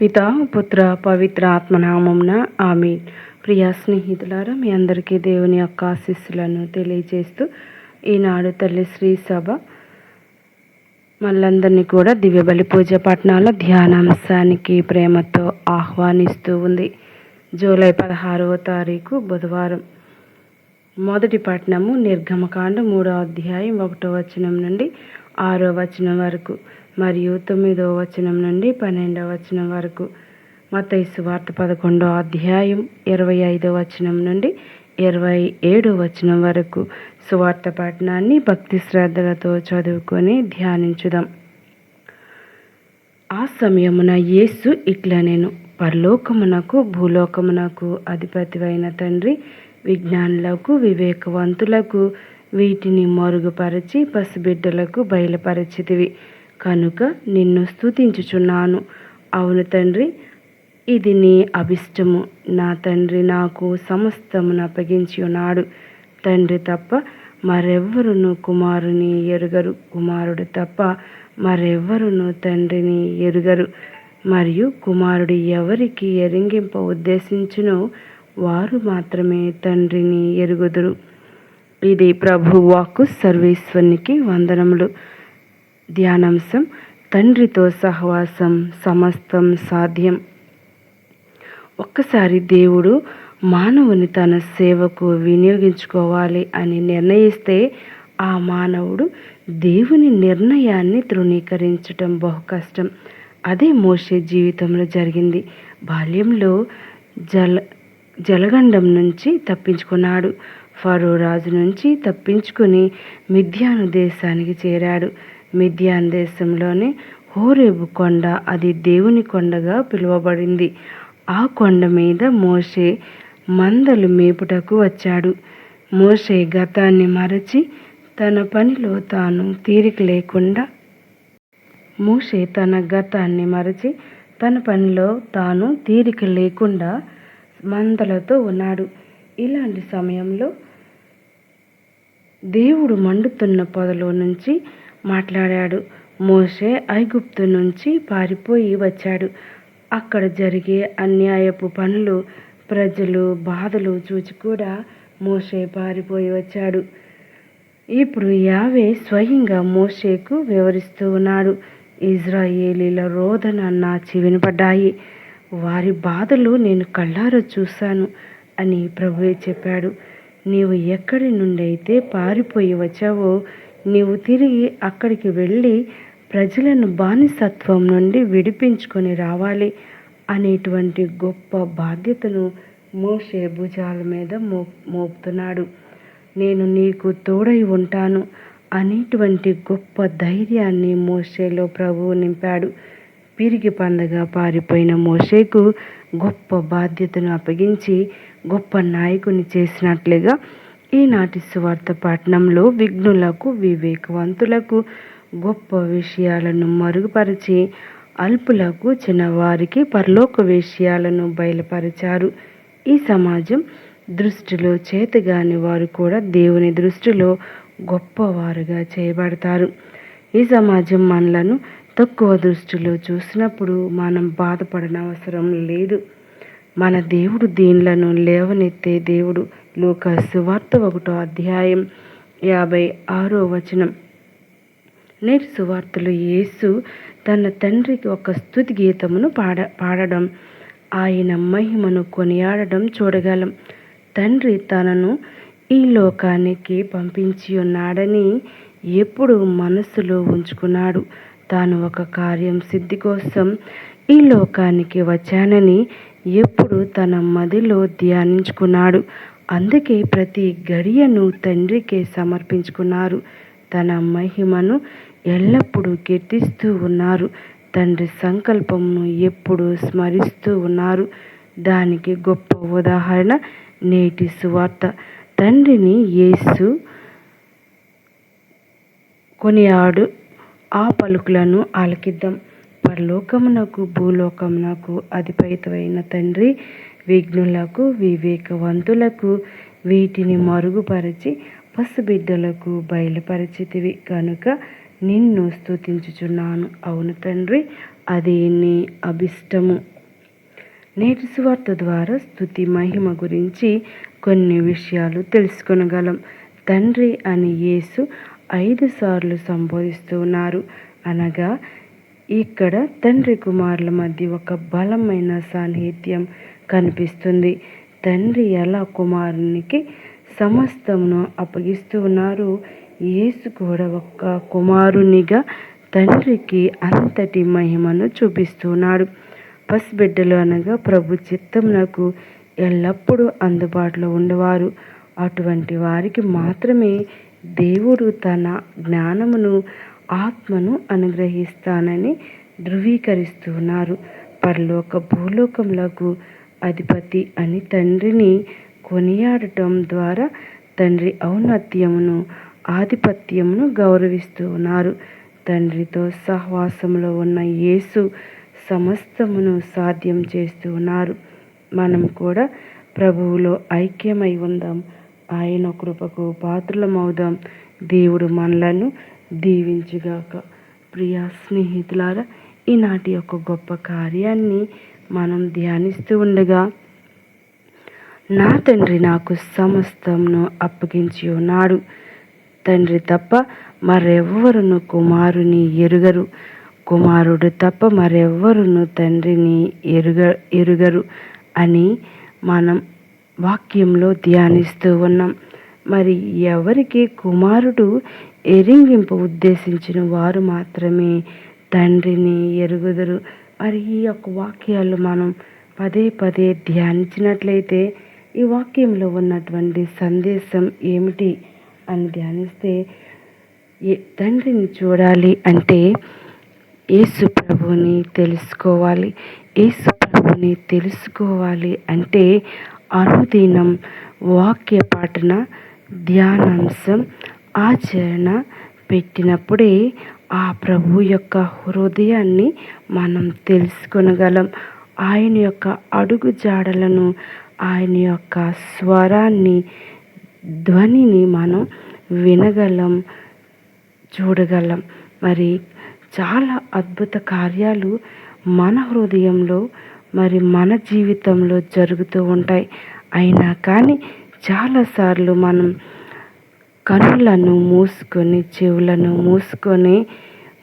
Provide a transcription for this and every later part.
పిత పుత్ర పవిత్ర ఆత్మనామంన ఆమె ప్రియ స్నేహితులారా మీ అందరికీ దేవుని యొక్క ఆశీస్సులను తెలియజేస్తూ ఈనాడు తల్లి శ్రీ సభ మళ్ళందరినీ కూడా దివ్య బలి పూజ పట్టణాల ధ్యానాంశానికి ప్రేమతో ఆహ్వానిస్తూ ఉంది. జూలై పదహారవ తారీఖు బుధవారం. మొదటి పట్టణము నిర్గమకాండ మూడో అధ్యాయం ఒకటో వచనం నుండి ఆరో వచనం వరకు. మరియు తొమ్మిదో వచనం నుండి పన్నెండవ వచనం వరకు. మతైసు వార్త పదకొండో అధ్యాయం ఇరవై ఐదో వచనం నుండి ఇరవై ఏడో వచనం వరకు. సువార్త పఠనాన్ని భక్తి శ్రద్ధలతో చదువుకొని ధ్యానించుదాం. ఆ సమయమున యేసు ఇట్లా నేను పరలోకమునకు భూలోకమునకు అధిపతివైన తండ్రి విజ్ఞానులకు వివేకవంతులకు వీటిని మరుగుపరచి పసిబిడ్డలకు బయలుపరచితివి. కనుక నిన్ను స్థుతించుచున్నాను అవును తండ్రి ఇది నీ అభిష్టము. నా తండ్రి నాకు సమస్తమును అప్పగించి ఉన్నాడు తండ్రి తప్ప మరెవ్వరును కుమారుని ఎరుగరు. కుమారుడు తప్ప మరెవ్వరును తండ్రిని ఎరుగరు. మరియు కుమారుడు ఎవరికి ఎరింగింప ఉద్దేశించునో వారు మాత్రమే తండ్రిని ఎరుగుదురు. ఇది ప్రభువాకు సర్వేశ్వరునికి వందనములు. ధ్యానాంశం తండ్రితో సహవాసం సమస్తం సాధ్యం. ఒక్కసారి దేవుడు మానవుని తన సేవకు వినియోగించుకోవాలి అని నిర్ణయిస్తే ఆ మానవుడు దేవుని నిర్ణయాన్ని తృణీకరించటం బహు కష్టం. అదే మోసే జీవితంలో జరిగింది. బాల్యంలో జల జలగండం నుంచి తప్పించుకున్నాడు. ఫరో రాజు నుంచి తప్పించుకుని మిథ్యాను దేశానికి చేరాడు. మిథ్యాన్ దేశంలోనే హోరేబు కొండ అది దేవుని కొండగా పిలువబడింది. ఆ కొండ మీద మోషే మందలు మేపుటకు వచ్చాడు. మోషే గతాన్ని మరచి తన పనిలో తాను తీరిక లేకుండా మోషే తన గతాన్ని మరచి తన పనిలో తాను తీరిక లేకుండా మందలతో ఉన్నాడు. ఇలాంటి సమయంలో దేవుడు మండుతున్న పొదలో నుంచి మాట్లాడాడు. మోషే ఐగుప్తు నుంచి పారిపోయి వచ్చాడు. అక్కడ జరిగే అన్యాయపు పనులు ప్రజలు బాధలు చూచి కూడా మోషే పారిపోయి వచ్చాడు. ఇప్పుడు యావే స్వయంగా మోషేకు వివరిస్తూ ఉన్నాడు. ఇజ్రాయేలీల రోదన నా వినపడ్డాయి వారి బాధలు నేను కళ్ళారో చూశాను అని ప్రభువే చెప్పాడు. నీవు ఎక్కడి నుండి అయితే పారిపోయి వచ్చావో నీవు తిరిగి అక్కడికి వెళ్ళి ప్రజలను బానిసత్వం నుండి విడిపించుకొని రావాలి అనేటువంటి గొప్ప బాధ్యతను మోసే భుజాల మీద మో మోపుతున్నాడు. నేను నీకు తోడై ఉంటాను అనేటువంటి గొప్ప ధైర్యాన్ని మోసేలో ప్రభువు నింపాడు. పిరిగి పందగా పారిపోయిన మోషేకు గొప్ప బాధ్యతను అప్పగించి గొప్ప నాయకుని చేసినట్లుగా ఈనాటి సువార్త పట్టణంలో విఘ్నులకు వివేకవంతులకు గొప్ప విషయాలను మరుగుపరిచి అల్పులకు చిన్నవారికి పరలోక విషయాలను బయలుపరిచారు. ఈ సమాజం దృష్టిలో చేతగాని వారు కూడా దేవుని దృష్టిలో గొప్పవారుగా చేయబడతారు. ఈ సమాజం మనలను తక్కువ దృష్టిలో చూసినప్పుడు మనం బాధపడనవసరం లేదు. మన దేవుడు దీనిలను లేవనెత్తే దేవుడు లోక సువార్త ఒకటో అధ్యాయం యాభై ఆరో వచనం. నేటి సువార్తలు యేసు తన తండ్రికి ఒక స్థుతి గీతమును పాడ పాడడం ఆయన మహిమను కొనియాడడం చూడగలం. తండ్రి తనను ఈ లోకానికి పంపించి ఉన్నాడని ఎప్పుడు మనస్సులో ఉంచుకున్నాడు. తాను ఒక కార్యం సిద్ధి కోసం ఈ లోకానికి వచ్చానని ఎప్పుడు తన మదిలో ధ్యానించుకున్నాడు. అందుకే ప్రతి గడియను తండ్రికే సమర్పించుకున్నారు. తన మహిమను ఎల్లప్పుడూ కీర్తిస్తూ ఉన్నారు. తండ్రి సంకల్పమును ఎప్పుడు స్మరిస్తూ ఉన్నారు. దానికి గొప్ప ఉదాహరణ నేటి సువార్త. తండ్రిని యేసు కొనియాడు. ఆ పలుకులను ఆలకిద్దాం. పరలోకమునకు భూలోకమునకు అధిపైతమైన తండ్రి విఘ్నులకు వివేకవంతులకు వీటిని మరుగుపరిచి పసిబిడ్డలకు బయలుపరిచితివి. కనుక నిన్ను స్తుతించుచున్నాను. అవును తండ్రి అది నీ అభిష్టము. నేటి సువార్త ద్వారా స్థుతి మహిమ గురించి కొన్ని విషయాలు తెలుసుకొనగలం. తండ్రి అని యేసు ఐదు సార్లు సంబోధిస్తున్నారు అనగా ఇక్కడ తండ్రి కుమారుల మధ్య ఒక బలమైన సాన్నిహిత్యం కనిపిస్తుంది. తండ్రి ఎలా కుమారునికి సమస్తమును అప్పగిస్తూ ఉన్నారు. యేసు కూడా ఒక కుమారునిగా తండ్రికి అంతటి మహిమను చూపిస్తున్నాడు పసిబిడ్డలు అనగా ప్రభు చిత్తమునకు ఎల్లప్పుడూ అందుబాటులో ఉండేవారు. అటువంటి వారికి మాత్రమే దేవుడు తన జ్ఞానమును ఆత్మను అనుగ్రహిస్తానని ధృవీకరిస్తున్నారు. పరలోక భూలోకములకు అధిపతి అని తండ్రిని కొనియాడటం ద్వారా తండ్రి ఔన్నత్యమును ఆధిపత్యమును గౌరవిస్తున్నారు. తండ్రితో సహవాసంలో ఉన్న యేసు సమస్తమును సాధ్యం చేస్తున్నారు. మనం కూడా ప్రభువులో ఐక్యమై ఉందాం. ఆయన కృపకు పాత్రలమవుదాం. దేవుడు మనలను దీవించుగాక. ప్రియా స్నేహితులారా ఈనాటి యొక్క గొప్ప కార్యాన్ని మనం ధ్యానిస్తూ ఉండగా నా తండ్రి నాకు సమస్తమును అప్పగించి ఉన్నాడు తండ్రి తప్ప మరెవ్వరును కుమారుని ఎరుగరు. కుమారుడు తప్ప మరెవ్వరును తండ్రిని ఎరుగ ఎరుగరు అని మనం వాక్యంలో ధ్యానిస్తూ ఉన్నాం. మరి ఎవరికి కుమారుడు ఎరింగింపు ఉద్దేశించిన వారు మాత్రమే తండ్రిని ఎరుగుదరు. మరి ఈ యొక్క వాక్యాలు మనం పదే పదే ధ్యానించినట్లయితే ఈ వాక్యంలో ఉన్నటువంటి సందేశం ఏమిటి అని ధ్యానిస్తే తండ్రిని చూడాలి అంటే యేసు ప్రభుని తెలుసుకోవాలి. యేసు ప్రభుని తెలుసుకోవాలి అంటే అనుదినం వాక్య పాటన ధ్యానాంశం ఆచరణ పెట్టినప్పుడే ఆ ప్రభు యొక్క హృదయాన్ని మనం తెలుసుకొనగలం. ఆయన యొక్క అడుగు జాడలను ఆయన యొక్క స్వరాన్ని ధ్వనిని మనం వినగలం చూడగలం. మరి చాలా అద్భుత కార్యాలు మన హృదయంలో మరి మన జీవితంలో జరుగుతూ ఉంటాయి. అయినా కానీ చాలాసార్లు మనం కన్నులను మూసుకొని చెవులను మూసుకొని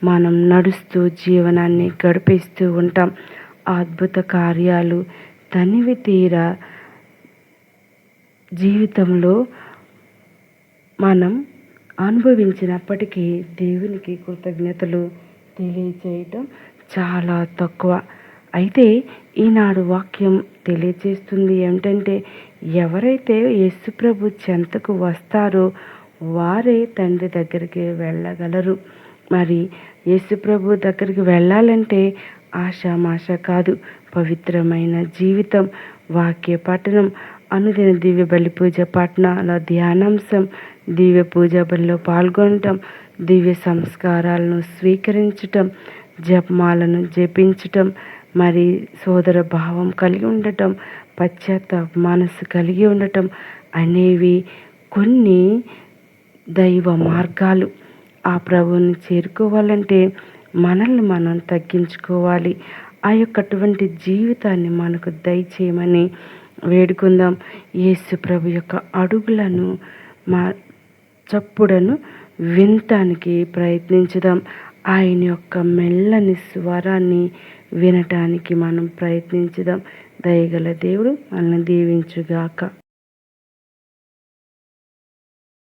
మనం నడుస్తూ జీవనాన్ని గడిపిస్తూ ఉంటాం. అద్భుత కార్యాలు తనివి తీర జీవితంలో మనం అనుభవించినప్పటికీ దేవునికి కృతజ్ఞతలు తెలియచేయటం చాలా తక్కువ. అయితే ఈనాడు వాక్యం తెలియజేస్తుంది ఏమిటంటే ఎవరైతే యేసుప్రభు చెంతకు వస్తారో వారే తండ్రి దగ్గరికి వెళ్ళగలరు. మరి యేసుప్రభు దగ్గరికి వెళ్ళాలంటే ఆశామాష కాదు పవిత్రమైన జీవితం వాక్య పఠనం అనుదిన దివ్య బలి పూజ పట్టణాల ధ్యానాంశం దివ్య పూజ బలిలో పాల్గొనటం దివ్య సంస్కారాలను స్వీకరించటం జపమాలను జపించటం మరి సోదర భావం కలిగి ఉండటం పశ్చాత్త మనసు కలిగి ఉండటం అనేవి కొన్ని దైవ మార్గాలు. ఆ ప్రభువుని చేరుకోవాలంటే మనల్ని మనం తగ్గించుకోవాలి. ఆ యొక్క అటువంటి జీవితాన్ని మనకు దయచేయమని వేడుకుందాం. యేసు ప్రభు యొక్క అడుగులను మా చప్పుడను వినటానికి ప్రయత్నించుదాం. ఆయన యొక్క మెల్లని స్వరాన్ని వినటానికి మనం ప్రయత్నించుదాం. దయగల దేవుడు మనల్ని దీవించుగాక.